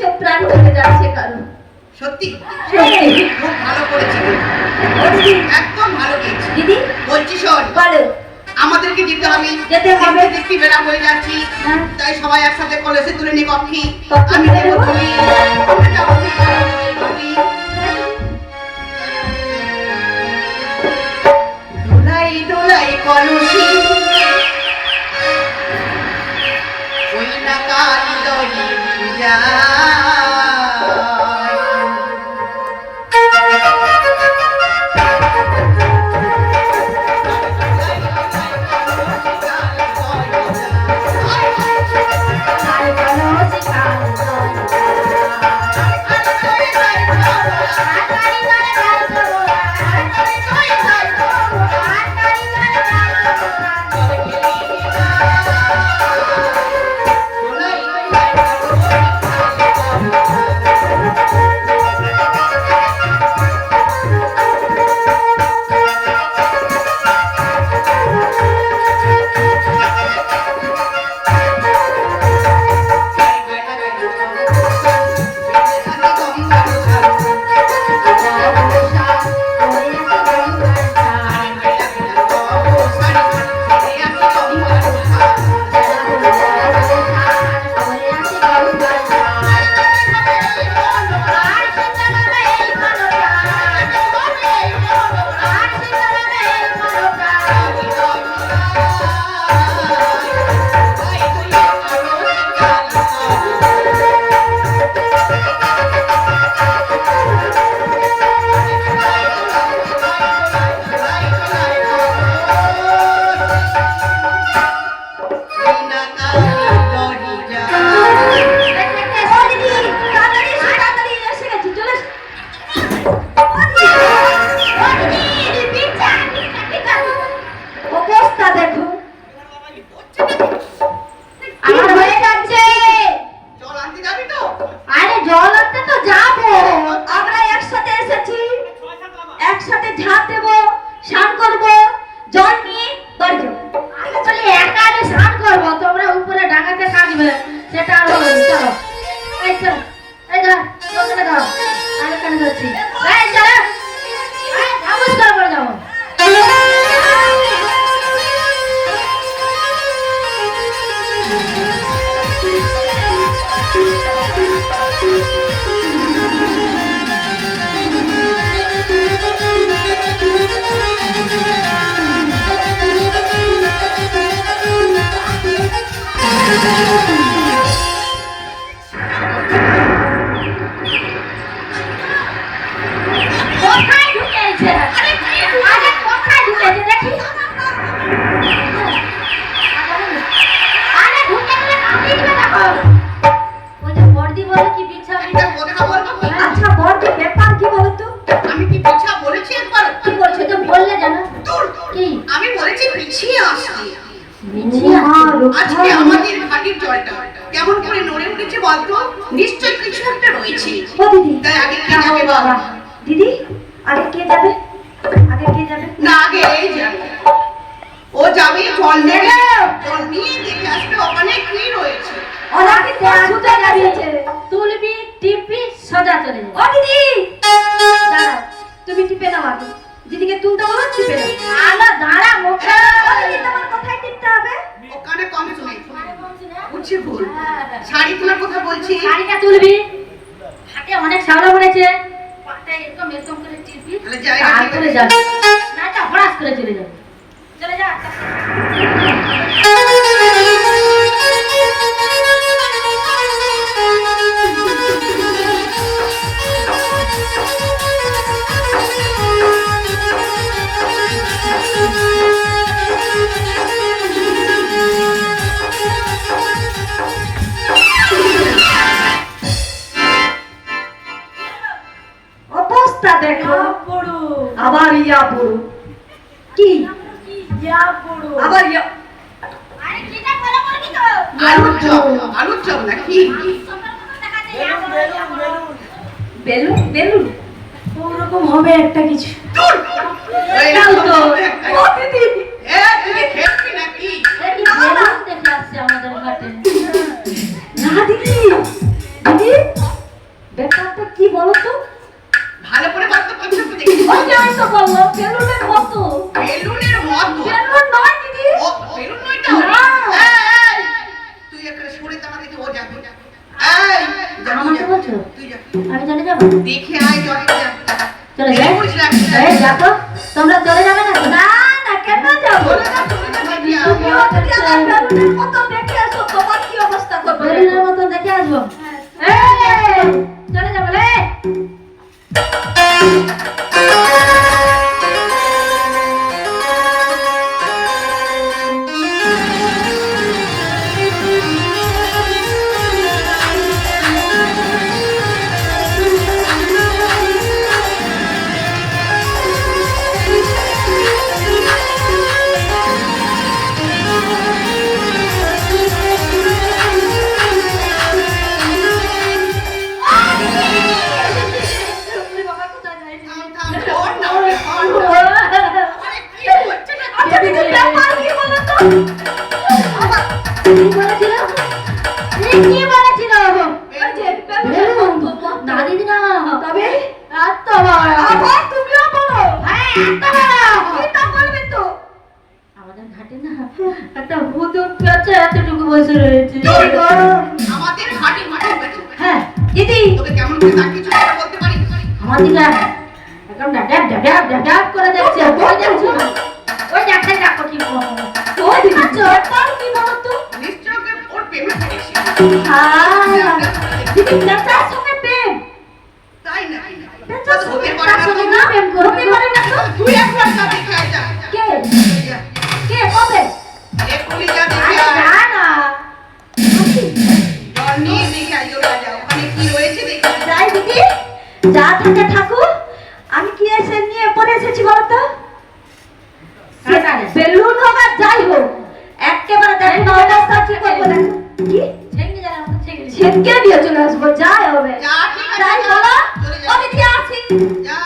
সব প্রাণ চলে যাচ্ছে কারও সত্যি? সত্যি। খুব ভালো করেছি। একদম ভালো গেয়েছি দিদি? বলছি শোন বলো। আমাদেরকে যেতে হবে। যেতে হবে। দেখতে বেলা হয়ে যাচ্ছি। হ্যাঁ। তাই সবাই একসাথে কলেজে তুলে নি কক্ষে। আমি দেবো তুলি। দোলাই দোলাই কলসি। ওই না কালি দড়ি। যায় কোথায় যাবে দিদি আগে কে যাবে? আগে কে যাবে? না আগে এই যাবে ও যাবে জল নেবে জল নিয়ে দেখে আসবে ওখানে কি রয়েছে ওনাকে সুতা যাবিয়েছে তুলবি টিপি সোজা চলে ও দিদি! দাঁড়াও তুমি টিপে নাও আগে। দিদিকে তুলতে বলো টিপে নাও আলা দাঁড়া মোকা দিদি তোমার কোথায় টিপতে হবে? ওখানে কম শুনে। বুঝছি ভুল। শাড়ি তোলার কথা বলছি। শাড়িটা তুলবি। হাতে অনেক শ্যাওলা পড়েছে। পাটা এরকম এরকম করে টিপি তাহলে যাই তারপরে যাবে না এটা হরাস করে চলে যাবে চলে যা আবার ইয়া আলুর চপ। আলুর চপ নাকি বেলুন বেলুন ওরকম হবে একটা কিছু। ভালো করে বাধ্য করছ তো দেখি ওই যে আমি তো বললাম বেলুনের মতো। বেলুনের মতো? বেলুন নয় দিদি। বেলুন নয় তো? তুই একটা সরে তো আমাকে ও যাবে এই জামাই বলছো? তুই যা। আমি চলে যাব? দেখে আয় চলে যা। তোমরা চলে যাবে না? না না কেন যাব? তুমি ওটা বেলুনের দিদি তোকে কেমন করে তাকিয়ে গেলো বলতে পারি? আমার দিকে এখন ডাডাব ডাডাব ডাডাব করে দেখছে ওই দেখছ না। ওই দেখছে দেখো কি বলো ওই দেখছ তার কি বলো তো। নিশ্চয় ওকে ওর প্রেমে পড়েছি। হ্যাঁ। দিদি বেচার সঙ্গে প্রেম। তাই নাকি? বেচার সঙ্গে না। না প্রেম করতে পারে না তো তুই একবার যা দেখে আয়, কে? কে? কবে? এক্ষুনি যা দেখে আয়। যাই যা থাকে ঠাকুর আমি কি এসে নিয়ে পরে এসেছি বলতো? বেলুন হোক আর যাই হোক একেবারে দেখো অবস্থা কি করব দেখো। কি? ছেঁকে দিয়ে চলে আসব যাই হবে। যাই বলো আমি কি আছি যা।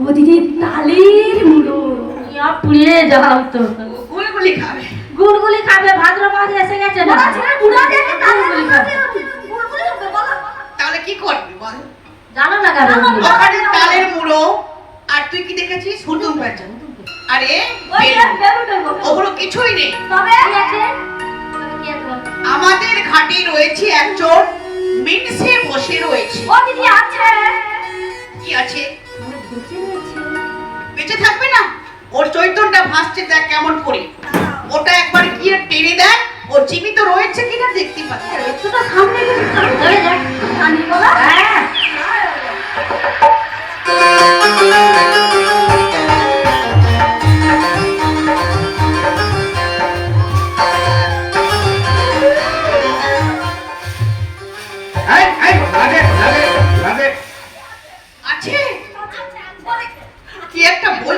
ও দিদি তালির মুড়ো ইয়া পুড়িয়ে যাও তো। গুলগুলি খাবে। গুড়গুলি খাবে ভাদ্র মাস এসে গেছে না? বুড়া দেখে গুড়গুলি খাবে। গুড়গুলি হবে বলো। তাহলে কি করবি বল? জানো না কেন? ওখানে তালের মুড়ো। আর তুই কি দেখেছিস? হুতুম পেঁচা। আরে। ওগুলো কিছুই নেই। তবে? আছে? তবে কি আছে বলো? আমাদের ঘাটে রয়েছে একজন মিনসে বসে রয়েছে। ও দিদি আছে। কি আছে? বেঁচে থাকবে না? ওর চৈতন্যটা ভাসছে দেখ কেমন করে। ওটা একবার গিয়ে টেনে দেয় ও জীবিত রয়েছে কিনা দেখতে পাচ্ছি। একটুটা সামনে ধরে যাক হ্যাঁ।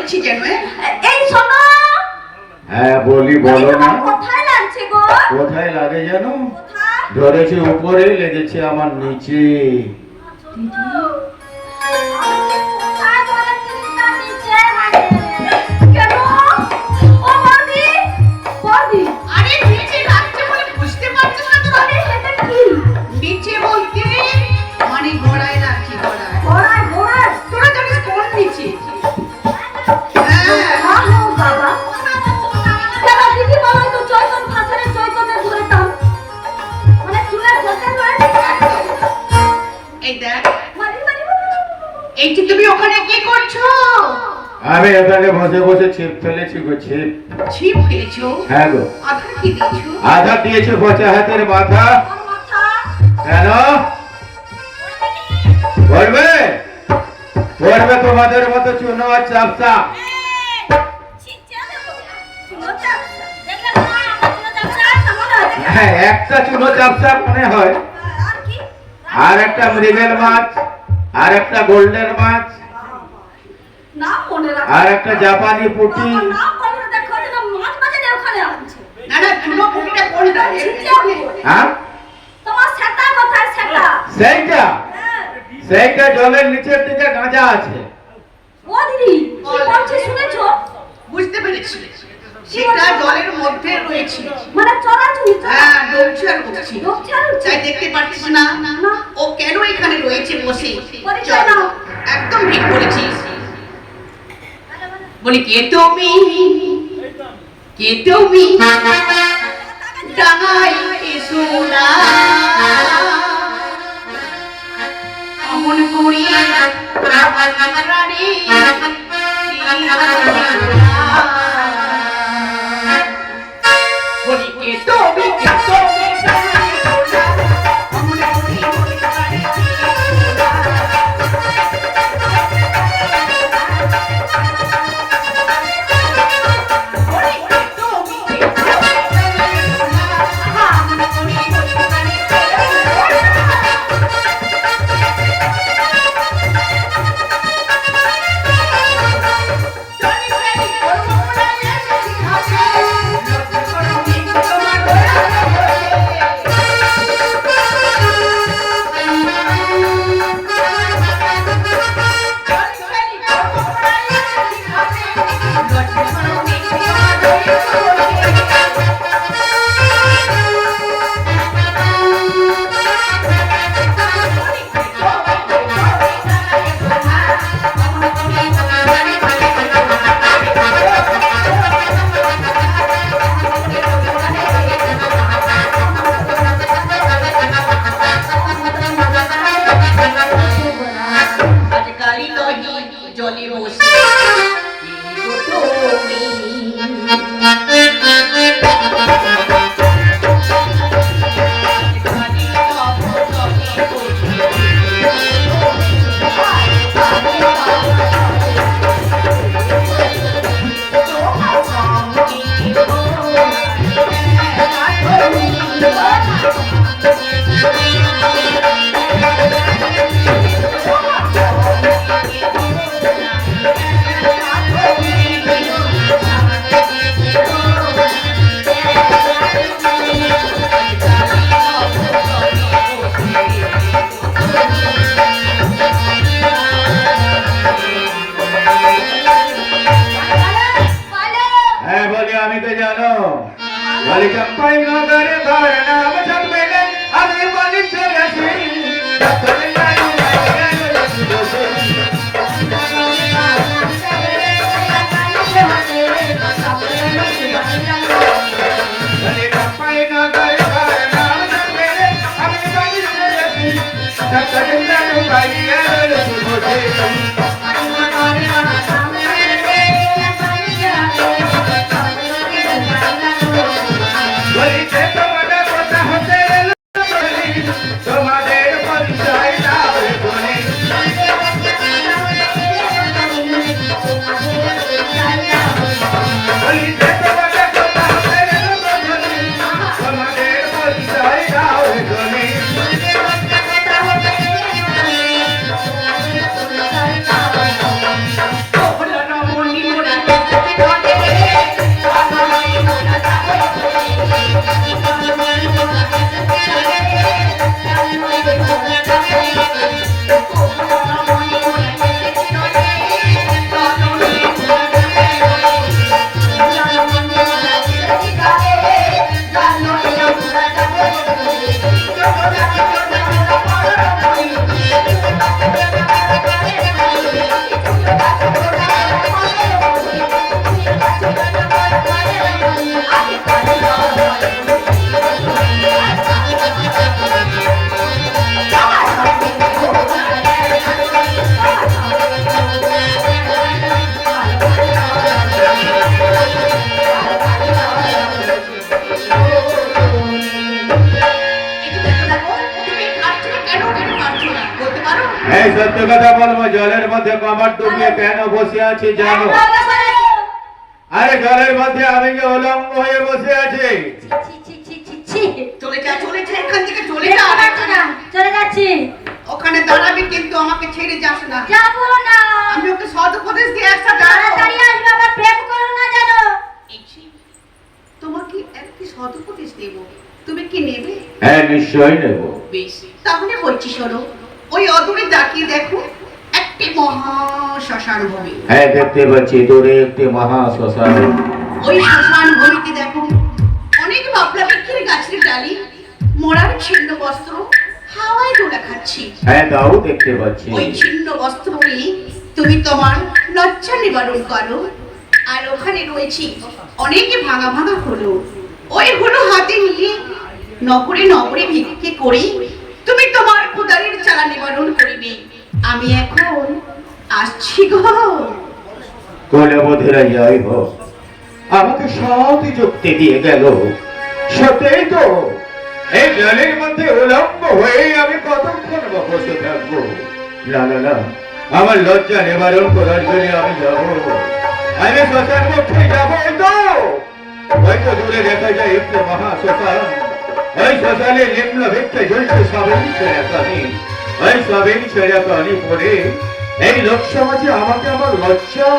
বলছি কেন এই শোনো। হ্যাঁ বলি বলো না। কোথায় লাগছে গো? কোথায় লাগে জানো? ধরেছে উপরে লেগেছে আমার নিচে। এই যে তুমি ওখানে কি করছ? আমি বসে বসে ছিপ ফেলেছি গো ছিপ। ছিপ খেয়েছো হ্যাঁ গো। কি দিয়েছ? আধা দিয়েছে বচা হাতের মাথা। কেন? পড়বে পড়বে তোমাদের মতো চুনো আর চাপসা। হ্যাঁ একটা চুনো চাপসা মনে হয়। আর একটা মৃগেল মাছ। আর একটা গোল্ডেন মাছ মনে আর একটা জাপানি পুটি। হ্যাঁ? সেইটা? হ্যাঁ। সেইটা জলের নিচের দিকে গাঁজা আছে। ও দিদি কি বলছি শুনেছো? বুঝতে পেরেছি। সেটা জলের মধ্যে রয়েছে। মানে চড়াচুরি হ্যাঁ ডুবছে আর উঠছে ডুবছে আর উঠছে। তাই দেখতে পাচ্ছিস না? ও কেন এখানে রয়েছে বসে? চল, একদম ঠিক করেছিস বলি কে তুমি? কে তুমি? ডাঙাই এসো না। অমন করি প্রাণী Oh, Thank you. বলব জলের মধ্যে কমর ডুবিয়ে কেন বসে আছি জানো? আরে জলের মধ্যে আমি কি উলঙ্গ হয়ে বসে আছি? ছি, ছি, ছি, ছি, ছি। চলে যা চলে যা এখান থেকে চলে যা। চলে যাচ্ছি ওখানে দাঁড়াবি কিন্তু আমাকে ছেড়ে যাস না। যাব না। আমি ওকে সদ উপদেশ দিয়ে একটা তাড়াতাড়ি আসবে। আবার প্রেম করো না জানো তোমাকে একটি সদ উপদেশ দেবো? তুমি কি নেবে? হ্যাঁ নিশ্চয়ই নেব। বেশ তাহলে বলছি শোনো। ওই অদূরে তাকিয়ে দেখো। একটি মহা শ্মশান ভূমি হ্যাঁ দেখতে পাচ্ছি দূরে একটি ওই শ্মশান ভূমিতে দেখো অনেক বৃক্ষের গাছের ডালি মরার ছিন্ন বস্ত্র হাওয়ায় দোলা খাচ্ছি। হ্যাঁ তাও দেখতে পাচ্ছি। ওই ছিন্ন বস্ত্র নিয়ে তুমি তোমার লজ্জা নিবারণ করো। আর ওখানে রয়েছে অনেকে ভাঙা ভাঙা হলো। ওই হলো হাতে নিয়ে নগরে নগরে ভিক্ষে করে তুমি তোমার ক্ষুদারের চালা নিবারণ করিবে। আমি এখন আসছি গো। কোলে বধিরা যাই হোক আমাকে সব যুক্তি দিয়ে গেল। সত্যিই তো এই জলের মধ্যে উলম্ব হয়ে আমি কতক্ষণ বসে থাকব। না না না, আমার লজ্জা নিবারণ করার জন্য আমি যাব। আমি শ্মশান মুখে যাব তো। হয়তো দূরে দেখা যায় একটু মহা শ্মশান ওই শ্মশানে নিম্ন ভিক্ষে ঝুলছে সবেরই ছেড়ে কানি ওই সবেরই ছেড়ে কানি পড়ে। এই লোক সমাজে আমাকে, আমার লজ্জা।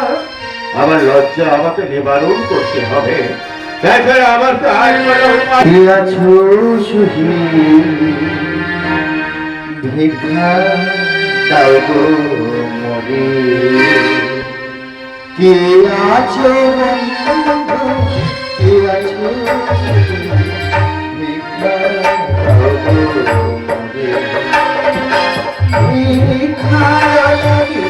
আমার লজ্জা আমাকে নিবারণ করতে হবে। তাছাড়া আমার তো আর ভিক্ষা দাও গো মরে কে আছো কে আছো ভিক্ষা দাও ভিক্ষা লাগে